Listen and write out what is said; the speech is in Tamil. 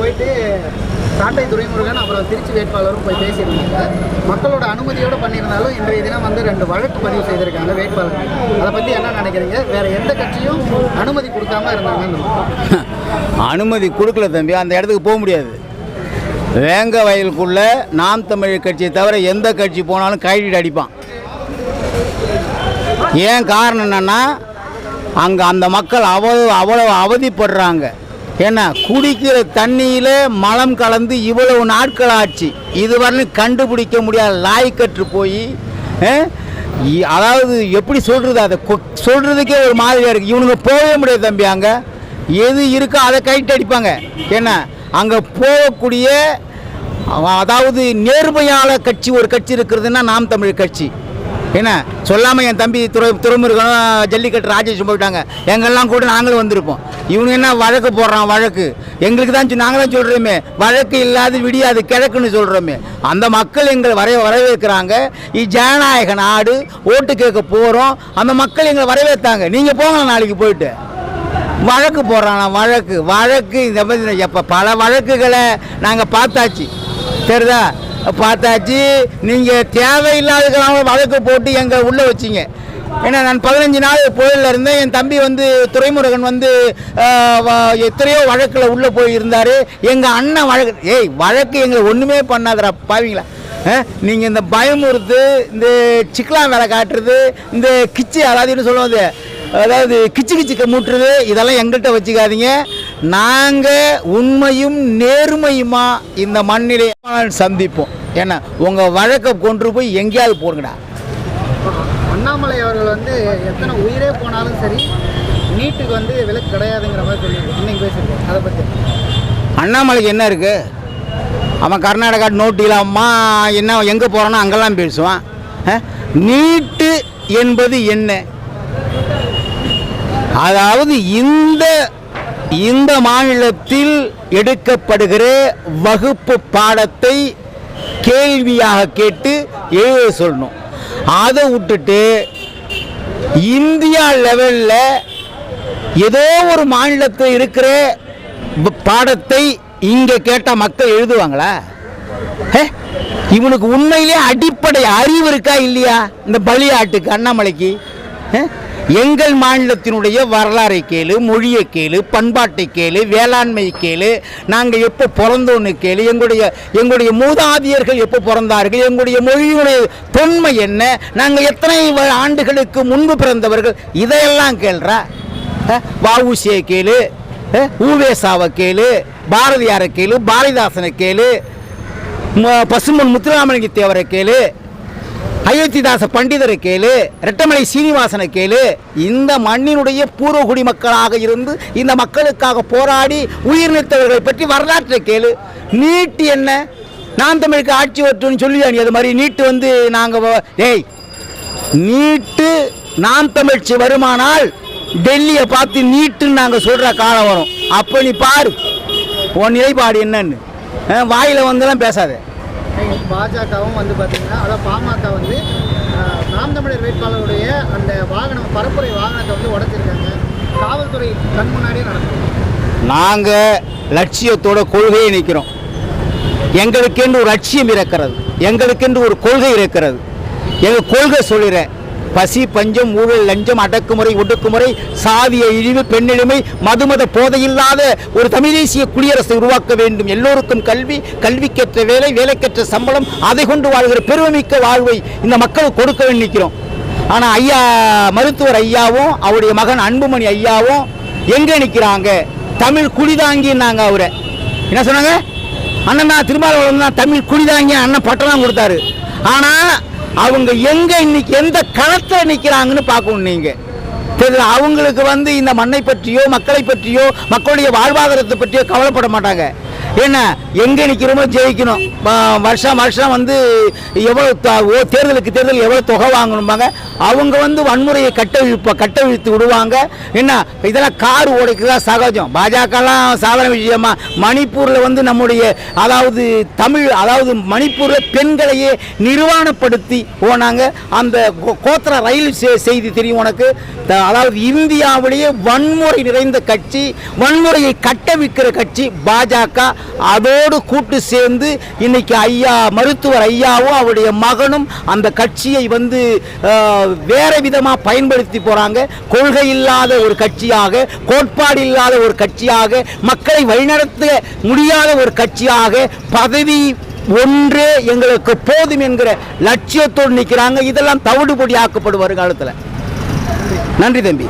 போயிட்டு சாட்டை துரைமுருகன் அப்புறம் திருச்சி வேட்பாளரும் போய் பேசியிருந்தாங்க. மக்களோட அனுமதியோடு பண்ணியிருந்தாலும் இன்றைய தினம் வந்து ரெண்டு வழக்கு பதிவு செய்திருக்காங்க வேட்பாளர். அதை பற்றி என்ன நினைக்கிறீங்க? வேற எந்த கட்சியும் அனுமதி கொடுக்காம இருந்தாங்க அனுமதி கொடுக்கல தம்பி. அந்த இடத்துக்கு போக முடியாது. வேங்க வயலுக்குள்ள நாம் தமிழ் கட்சியை தவிர எந்த கட்சி போனாலும் கைடிட்டு அடிப்பான். ஏன் காரணம் என்னன்னா அங்கே அந்த மக்கள் அவ்வளோ அவ்வளோ அவதிப்படுறாங்க. ஏன்னா குடிக்கிற தண்ணியில் மலம் கலந்து இவ்வளவு நாட்கள் ஆச்சு இதுவரையிலும் கண்டுபிடிக்க முடியாத லாய்க்கற்று போய் அதாவது எப்படி சொல்கிறது அதை? சொல்கிறதுக்கே ஒரு மாதிரியாக இருக்குது இவனுங்க போகவே முடியாது தம்பி அங்கே. எது இருக்கோ அதை கைட்டு அடிப்பாங்க. ஏன்னா அங்கே போகக்கூடிய அதாவது நேர்மையாள கட்சி ஒரு கட்சி இருக்கிறதுன்னா நாம் தமிழ் கட்சி. என்ன? சொல்லாமல் என் தம்பி துறை துறைமுருகனும் ஜல்லிக்கட்டு ராஜேஷ் போயிட்டாங்க. எங்கெல்லாம் கூட நாங்களும் வந்திருப்போம். இவனு என்ன வழக்கு போடுறான் வழக்கு? எங்களுக்கு தான் நாங்கள் தான் சொல்கிறோமே வழக்கு இல்லாது விடியாது கிழக்குன்னு சொல்கிறோமே அந்த மக்கள் எங்களை வரைய வரவேற்கிறாங்க. ஜனநாயக நாடு ஓட்டு கேட்க போகிறோம் அந்த மக்கள் எங்களை வரவேற்றாங்க. நீங்கள் போங்க நாளைக்கு போயிட்டு. வழக்கு போடுறானா வழக்கு. வழக்கு இந்த மாதிரி எப்போ பல வழக்குகளை நாங்கள் பார்த்தாச்சு. சரிதா பார்த்தாச்சு. நீங்கள் தேவையில்லாததுக்கெல்லாம் வழக்கு போட்டு எங்கள் உள்ளே வச்சிங்க. ஏன்னா நான் பதினஞ்சு நாள் புயலில் இருந்தேன். என் தம்பி வந்து துரைமுருகன் வந்து வ- எத்தனையோ வழக்கில் உள்ளே போயிருந்தார். எங்கள் அண்ணன் வழக்கு ஏய் வழக்கு எங்களை ஒன்றுமே பண்ணாதரா பாவீங்களா? நீங்கள் இந்த பயமுறுத்து இந்த சிக்கலாம் வேலை காட்டுறது இந்த கிச்சி அதாவதுன்னு சொல்லுவது அதாவது கிச்சு கிச்சுக்க மூட்டுறது இதெல்லாம் எங்கள்கிட்ட வச்சுக்காதீங்க. நாங்கள் உண்மையும் நேர்மையுமா இந்த மண்ணிலே சந்திப்போம்? ஏன்னா உங்கள் வழக்கை கொண்டு போய் எங்கேயாவது போடுங்கடா அண்ணாமலை அவர்கள் வந்து எத்தனை உயிரே போனாலும் சரி நீட்டுக்கு வந்து விலக்கு கிடையாதுங்கிற மாதிரி சொல்லியிருக்கோம் இன்னைக்கு பேசியிருக்கோம் அதை பற்றி அண்ணாமலைக்கு என்ன இருக்குது அவன் கர்நாடகா நோட்டில் அம்மா என்ன எங்கே போகிறானோ அங்கெல்லாம் பேசுவான்? நீட்டு என்பது என்ன? அதாவது இந்த இந்த மாநிலத்தில் எடுக்கப்படுகிற வகுப்பு பாடத்தை கேள்வியாக கேட்டு எழுத சொல்லணும். அதை விட்டுட்டு இந்தியா லெவலில் ஏதோ ஒரு மாநிலத்தில் இருக்கிற பாடத்தை இங்கே கேட்டால் மக்கள் எழுதுவாங்களா? இவனுக்கு உண்மையிலே அடிப்படை அறிவு இருக்கா இல்லையா? இந்த பலியாட்டுக்கு அண்ணாமலைக்கு எங்கள் மாநிலத்தினுடைய வரலாறை கேளு மொழியை கேளு பண்பாட்டை கேளு வேளாண்மை கேளு நாங்கள் எப்போ பிறந்தோன்னு கேளு எங்களுடைய எங்களுடைய மூதாதியர்கள் எப்போ பிறந்தார்கள் எங்களுடைய மொழியுடைய தொன்மை என்ன நாங்கள் எத்தனை ஆண்டுகளுக்கு முன்பு பிறந்தவர்கள் இதையெல்லாம் கேள்றா? வவுசியை கேளு ஊவேசாவை கேளு பாரதியாரை கேளு பாரதிதாசனை கேளு பசுமன் முத்துராமலிங்க தேவரை கேளு அயோத்திதாச பண்டிதரை கேளு ரெட்டமலை சீனிவாசனை கேளு இந்த மண்ணினுடைய பூர்வகுடி மக்களாக இருந்து இந்த மக்களுக்காக போராடி உயிர் நீத்தவர்களை பற்றி வரலாற்றை கேளு. நீட்டு என்ன? நான் தமிழுக்கு ஆட்சி வரட்டும்னு சொல்லியா நீ? அது மாதிரி நீட்டு வந்து நாங்கள் ஏய் நீட்டு நாம் தமிழ்ச்சி வருமானால் டெல்லியை பார்த்து நீட்டுன்னு நாங்கள் சொல்கிற காலம் வரும். அப்போ நீ பாரு உன் நிலைப்பாடு என்னன்னு. வாயில் வந்தெல்லாம் வந்துலாம் பேசாத. பாஜகவும் வந்து பார்த்தீங்கன்னா அதாவது பாமக வந்து நாம் தமிழர் வேட்பாளருடைய அந்த வாகனம் பரப்புரை வாகனத்தை வந்து உடச்சிருக்காங்க. காவல்துறை கண் முன்னாடியே நடக்கும். நாங்கள் லட்சியத்தோட கொள்கையை நிற்கிறோம் எங்களுக்கென்று ஒரு லட்சியம் இருக்கிறது. எங்களுக்கென்று ஒரு கொள்கை இருக்கிறது. எங்கள் கொள்கை சொல்லிடுறேன் பசி பஞ்சம் ஊழல் லஞ்சம் அடக்குமுறை ஒடுக்குமுறை சாதிய இழிவு பெண்ணிலைமை மதுமத போதையில்லாத ஒரு தமிழ் தேசிய குடியரசை உருவாக்க வேண்டும். எல்லோருக்கும் கல்வி கல்விக்கேற்ற வேலை வேலைக்கேற்ற சம்பளம் அதை கொண்டு வாழ்கிற பெருமைமிக்க வாழ்வை இந்த மக்களுக்கு கொடுக்க வேண்டி நிற்கிறோம் ஆனால் ஐயா மருத்துவர் ஐயாவும் அவருடைய மகன் அன்புமணி ஐயாவும் எங்கே நிற்கிறாங்க தமிழ் குடிதாங்கினாங்க அவரை. என்ன சொன்னாங்க? அண்ணன் தான் திருமாவளவன் தான் தமிழ் குடிதாங்கி அண்ணன் பட்டம்லாம் கொடுத்தாரு. ஆனால் அவங்க எங்கே இன்னைக்கு எந்த களத்தில் நிற்கிறாங்கன்னு பார்க்கணும் நீங்கள் தெரியல அவங்களுக்கு வந்து இந்த மண்ணை பற்றியோ மக்களை பற்றியோ மக்களுடைய வாழ்வாதாரத்தை பற்றியோ கவலைப்பட மாட்டாங்க. என்ன எங்கே நிற்கிறோமோ ஜெயிக்கணும். வருஷம் வருஷம் வந்து எவ்வளோ ஓ தேர்தலுக்கு தேர்தல் எவ்வளோ தொகை வாங்கணும்பாங்க. அவங்க வந்து வன்முறையை கட்டவிழ்ப்ப கட்டவிழ்த்து விடுவாங்க. என்ன இதெல்லாம் கார் ஓடைக்குதா சகஜம். பாஜகலாம் சாதாரண விஷயமா மணிப்பூரில் வந்து நம்முடைய அதாவது தமிழ் அதாவது மணிப்பூரில் பெண்களையே நிர்வாணப்படுத்தி போனாங்க. அந்த கோ- கோத்திர ரயில் செ- செய்தி தெரியும் உனக்கு? த- அதாவது இந்தியாவிலேயே வன்முறை நிறைந்த கட்சி வன்முறையை கட்டவிக்கிற கட்சி பாஜக. அதோடு கூட்டு சேர்ந்து இன்னைக்கு ஐயா மருத்துவர் ஐயாவும் அவருடைய மகனும் அந்த கட்சியை வந்து வேற விதமாக பயன்படுத்தி போகிறாங்க கொள்கை இல்லாத ஒரு கட்சியாக கோட்பாடு இல்லாத ஒரு கட்சியாக மக்களை வழிநடத்த முடியாத ஒரு கட்சியாக பதவி ஒன்றே எங்களுக்கு போதும் என்கிற லட்சியத்தோடு நிற்கிறாங்க இதெல்லாம் தவிடுபொடி ஆக்கப்படும் வருங்காலத்தில் நன்றி தம்பி.